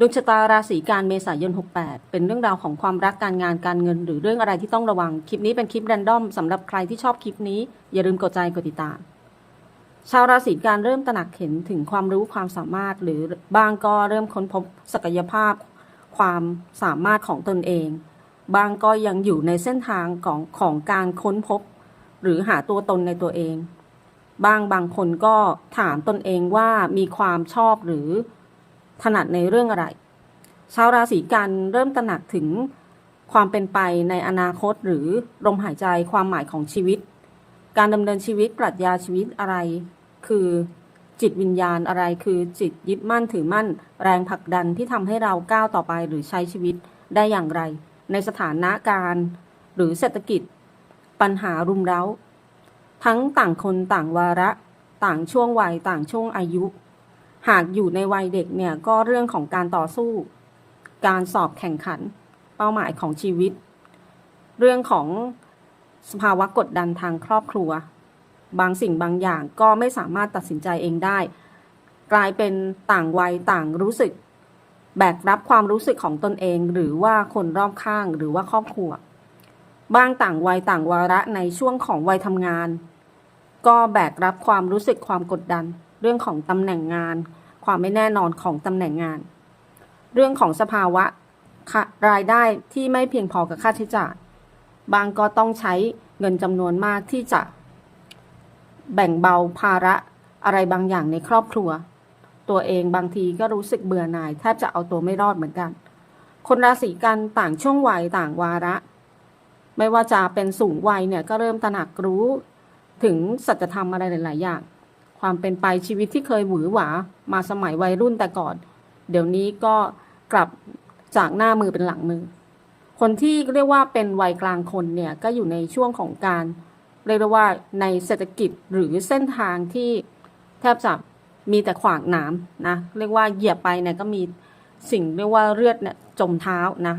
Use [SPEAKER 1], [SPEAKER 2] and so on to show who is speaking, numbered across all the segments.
[SPEAKER 1] ดวงชะตาราศีการเมษายน 68 เป็นเรื่องราวของความรักการงานการเงิน หรือเรื่องอะไรที่ต้องระวัง คลิปนี้เป็นคลิปแรนดอมสำหรับใครที่ชอบคลิปนี้ อย่าลืมกดใจกดติดตาม ชาวราศีการเริ่มตระหนักเห็นถึงความรู้ความสามารถ หรือบางก็เริ่มค้นพบศักยภาพ ความสามารถของตนเอง บางก็ยังอยู่ในเส้นทางของของการค้นพบ หรือหาตัวตนในตัวเอง บางบางคนก็ถามตนเองว่ามีความชอบหรือ ถนัดในเรื่องอะไร ชาวราศีกันเริ่มตระหนักถึงความเป็นไปในอนาคตหรือลมหายใจความหมายของชีวิต การดำเนินชีวิตปรัชญาชีวิตอะไร คือจิตวิญญาณอะไรคือจิตยึดมั่นถือมั่น แรงผลักดันที่ทำให้เราก้าวต่อไปหรือใช้ชีวิตได้อย่างไร ในสถานะการหรือเศรษฐกิจ ปัญหารุมเร้า ทั้งต่างคนต่างวาระ ต่างช่วงวัยต่างช่วงอายุ หากอยู่ในวัยเด็กเนี่ยก็เรื่องของการต่อสู้ การสอบแข่งขัน เป้าหมายของชีวิต เรื่องของสภาวะกดดันทางครอบครัว บางสิ่งบางอย่างก็ไม่สามารถตัดสินใจเองได้ กลายเป็นต่างวัยต่างรู้สึก แบกรับความรู้สึกของตนเอง หรือว่าคนรอบข้างหรือว่าครอบครัว บ้างต่างวัยต่างวาระในช่วงของวัยทำงาน ก็แบกรับความรู้สึกความกดดัน เรื่องของตำแหน่งงาน ความไม่แน่นอนของตำแหน่งงาน เรื่องของสภาวะรายได้ที่ไม่เพียงพอกับค่าใช้จ่าย บางก็ต้องใช้เงินจำนวนมากที่จะ แบ่งเบาภาระอะไรบางอย่างในครอบครัว ตัวเองบางทีก็รู้สึกเบื่อหน่ายแทบจะเอาตัวไม่รอดเหมือนกัน คนราศีกันต่างช่วงวัยต่างวาระ ไม่ว่าจะเป็นสูงวัยเนี่ยก็เริ่มตระหนักรู้ถึงสัจธรรมอะไรหลาย ๆ อย่าง ความเป็นไปชีวิตที่เคยหวือหวามาสมัยวัยรุ่นแต่ก่อน เดี๋ยวนี้ก็กลับจากหน้ามือเป็นหลังมือ คนที่เรียกว่าเป็นวัยกลางคนเนี่ยก็อยู่ในช่วงของการเรียกว่าในเศรษฐกิจหรือเส้นทางที่แทบจะมีแต่ขวางน้ำนะเรียกว่าเหยียบไปเนี่ยก็มีสิ่งเรียกว่าเลือดเนี่ยจมเท้านะ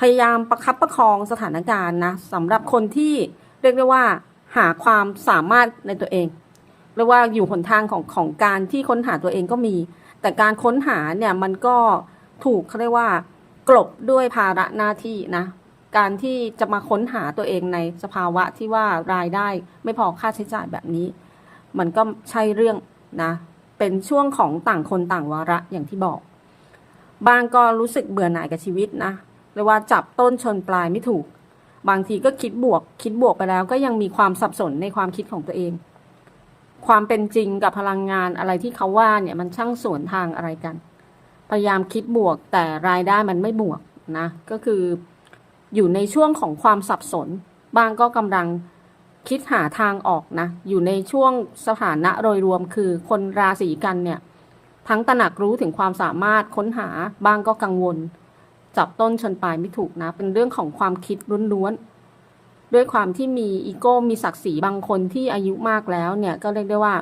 [SPEAKER 1] พยายามประคับประคองสถานการณ์นะสำหรับคนที่เรียกได้ว่าหาความสามารถในตัวเอง เรียกว่าอยู่หนทางของของการที่ค้นหาตัวเองก็มี แต่การค้นหาเนี่ยมันก็ถูกเขาเรียกว่ากลบด้วยภาระหน้าที่นะ การที่จะมาค้นหาตัวเองในสภาวะที่ว่ารายได้ไม่พอค่าใช้จ่ายแบบนี้ มันก็ใช่เรื่องนะ เป็นช่วงของต่างคนต่างวาระอย่างที่บอกบางก็รู้สึกเบื่อหน่ายกับชีวิตนะเรียกว่าจับต้นชนปลายไม่ถูก บางทีก็คิดบวก คิดบวกไปแล้วก็ยังมีความสับสนในความคิดของตัวเอง ความเป็นจริงกับพลังงานอะไรที่เขาว่าเนี่ยมันช่างสวนทางอะไรกัน พยายามคิดบวกแต่รายได้มันไม่บวกนะ ก็คืออยู่ในช่วงของความสับสน บางก็กำลังคิดหาทางออกนะ อยู่ในช่วงสถานะโดยรวมคือคนราศีกันเนี่ย ทั้งตระหนักรู้ถึงความสามารถค้นหา บ้างก็กังวล จับต้นชนปลายไม่ถูกนะ เป็นเรื่องของความคิดล้วนๆ ด้วยความที่มีอีโก้มีศักดิ์ศรีบางคนที่อายุมากแล้วเนี่ยก็เรียกได้ว่า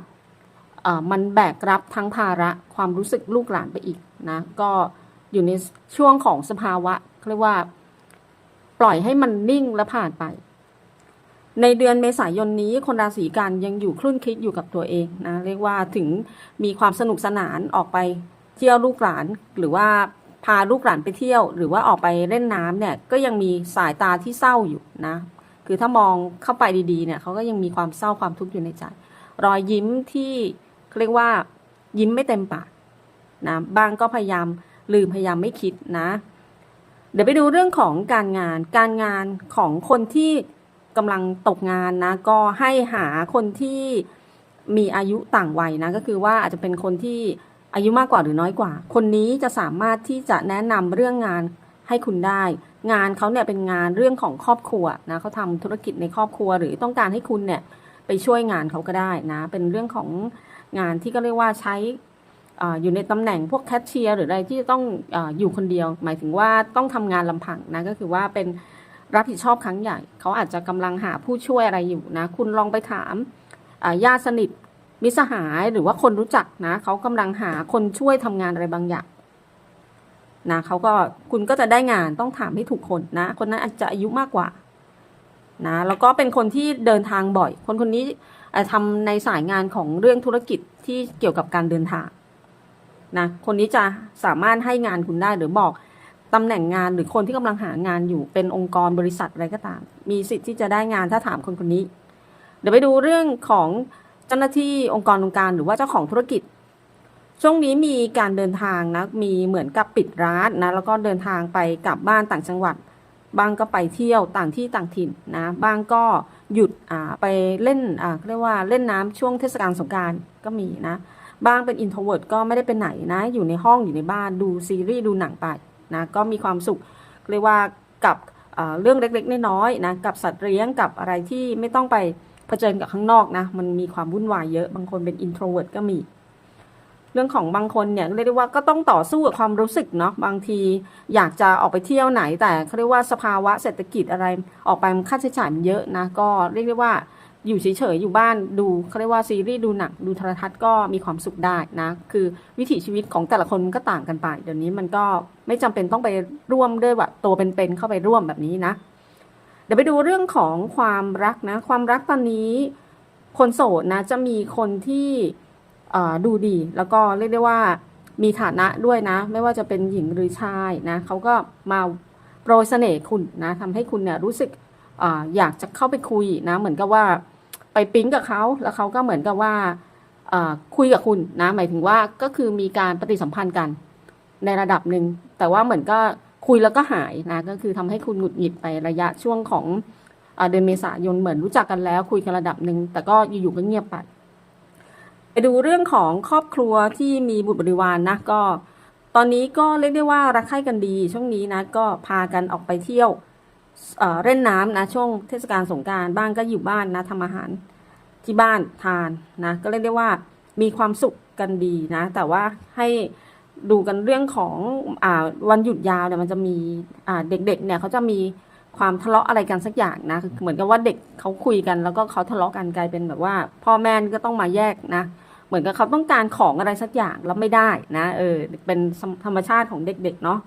[SPEAKER 1] เออมันแบกรับทั้งภาระความรู้สึกลูกหลานไปอีกนะก็อยู่ในช่วงของสภาวะเรียกว่า ปล่อยให้มันนิ่งและผ่านไป ในเดือนเมษายนนี้คนราศีกันยังอยู่คลุ่นคิดอยู่กับตัวเองนะเรียกว่าถึงมีความสนุกสนานออกไปเที่ยวลูกหลานหรือว่าพาลูกหลานไปเที่ยว หรือว่าออกไปเล่นน้ำเนี่ยก็ยังมีสายตาที่เศร้าอยู่นะ คือถ้ามองเข้าไปดีๆเนี่ยเขาก็ยังมีความเศร้าความทุกข์อยู่ในใจ รอยยิ้มที่เรียกว่ายิ้มไม่เต็มปากนะบางก็พยายามลืมพยายามไม่คิดนะ เดี๋ยวไปดูเรื่องของการงานการงานของคนที่กำลังตกงานนะ ก็ให้หาคนที่มีอายุต่างวัยนะก็คือว่าอาจจะเป็นคนที่อายุมากกว่าหรือน้อยกว่า คนนี้จะสามารถที่จะแนะนำเรื่องงานให้คุณได้ งานเขาเนี่ยเป็นงานเรื่องของครอบครัวนะเขาทำธุรกิจในครอบครัว หรือต้องการให้คุณเนี่ยไปช่วยงานเขาก็ได้นะ เป็นเรื่องของงานที่ก็เรียกว่าใช้อยู่ในตำแหน่งพวกแคชเชียร์หรืออะไรที่จะต้องออยู่คนเดียว หมายถึงว่าต้องทำงานลำพังนะก็คือว่าเป็นรับผิดชอบครั้งใหญ่ เขาอาจจะกำลังหาผู้ช่วยอะไรอยู่นะ คุณลองไปถามญาติสนิทมิสหายหรือว่าคนรู้จักนะเขากำลังหาคนช่วยทำงานอะไรบางอย่าง นะเขาก็คุณก็จะได้งานต้องถามให้ถูกคนนะ คนนั้นอาจจะอายุมากกว่านะแล้วก็เป็นคนที่เดินทางบ่อย คนคนนี้อาจทำในสายงานของเรื่องธุรกิจที่เกี่ยวกับการเดินทางนะคนนี้จะสามารถให้งานคุณได้หรือบอกตำแหน่งงานหรือคนที่กำลังหางานอยู่เป็นองค์กรบริษัทอะไรก็ตาม มีสิทธิ์ที่จะได้งานถ้าถามคนคนนี้ เดี๋ยวไปดูเรื่องของเจ้าหน้าที่องค์กรองค์การหรือว่าเจ้าของธุรกิจ ช่วงนี้มีการเดินทางนะ มีเหมือนกับปิดร้านนะ แล้วก็เดินทางไปกลับบ้านต่างจังหวัด บางก็ไปเที่ยวต่างที่ต่างถิ่นนะ บางก็หยุดอ่าไปเล่นอ่าเรียกว่าเล่นน้ำช่วงเทศกาลสงการก็มีนะ บางเป็นอินโทรเวิร์ดก็ไม่ได้ไปไหนนะ อยู่ในห้องอยู่ในบ้านดูซีรีส์ดูหนังไปนะ ก็มีความสุขเรียกว่ากับเรื่องเล็กๆน้อยๆนะ กับสัตว์เลี้ยงกับอะไรที่ไม่ต้องไปเผชิญกับข้างนอกนะ มันมีความวุ่นวายเยอะ บางคนเป็นอินโทรเวิร์ดก็มี เรื่องของบางคนเนี่ยเรียกได้ว่าก็ต้องต่อสู้กับความรู้สึกเนาะบางทีอยากจะออกไปเที่ยวไหนแต่เขาเรียกว่าสภาวะเศรษฐกิจอะไรออกไปมันค่าใช้จ่ายมันเยอะนะก็เรียกได้ว่าอยู่เฉยๆอยู่บ้านดูเขาเรียกว่าซีรีส์ดูหนังดูโทรทัศน์ก็มีความสุขได้นะคือวิถีชีวิตของแต่ละคนก็ต่างกันไปเดี๋ยวนี้มันก็ไม่จำเป็นต้องไปร่วมด้วยแบบตัวเป็นๆเข้าไปร่วมแบบนี้นะ เดี๋ยวไปดูเรื่องของความรักนะ ความรักตอนนี้คนโสดนะจะมีคนที่ ดูดีแล้วก็เรียกได้ว่ามีฐานะด้วยนะ ไม่ว่าจะเป็นหญิงหรือชายนะเขาก็มาโปรยเสน่ห์คุณนะทำให้คุณเนี่ยรู้สึกออยากจะเข้าไปคุยนะ เหมือนกับว่าไปปิ๊งกับเขาแล้วเขาก็เหมือนกับว่าคุยกับคุณนะหมายถึงว่าก็คือมีการปฏิสัมพันธ์กันในระดับหนึ่งแต่ว่าเหมือนก็คุยแล้วก็หายนะก็คือทำให้คุณหงุดหงิดไประยะช่วงของเดือนเมษายนเหมือนรู้จักกันแล้ว คุยกันระดับหนึ่งแต่ก็อยู่ๆก็เงียบไป ไปดูเรื่องของครอบครัวที่มีบุตรบริวารนนะก็ ตอนนี้ก็เรียกได้ว่ารักใคร่กันดี ช่วงนี้นะก็พากันออกไปเที่ยวเเล่นน้ำนะช่วงเทศกาลสงการบ้างก็อยู่บ้านนะทำอาหารที่บ้านทานนะก็เรียกได้ว่ามีความสุขกันดีนะ แต่ว่าให้ดูกันเรื่องของอวันหยุดยาวเนี่ยมันจะมีเด็กๆเนี่ยเขาจะมีความทะเลาะอะไรกันสักอย่างนะ เหมือนกับว่าเด็กเขาคุยกัน แล้วก็เขาทะเลาะกันกลายเป็นแบบว่า พ่อแม่ก็ต้องมาแยกนะ เหมือนกับเขาต้องการของอะไรสักอย่างแล้วไม่ได้นะเออเป็นธรรมชาติของเด็ก ๆ เนาะ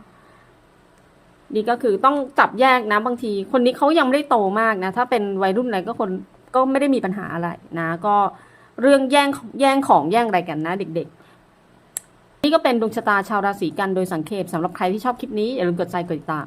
[SPEAKER 1] นี่ก็คือต้องจับแยกนะบางที คนนี้เขายังไม่ได้โตมากนะ ถ้าเป็นวัยรุ่นอะไรก็คนก็ไม่ได้มีปัญหาอะไรนะ ก็เรื่องแย่งแย่งของแย่งอะไรกันนะ เด็ก ๆ นี่ก็เป็นดวงชะตาชาวราศีกันโดยสังเขปสำหรับใครที่ชอบคลิปนี้อย่าลืมกดใจกดติดตาม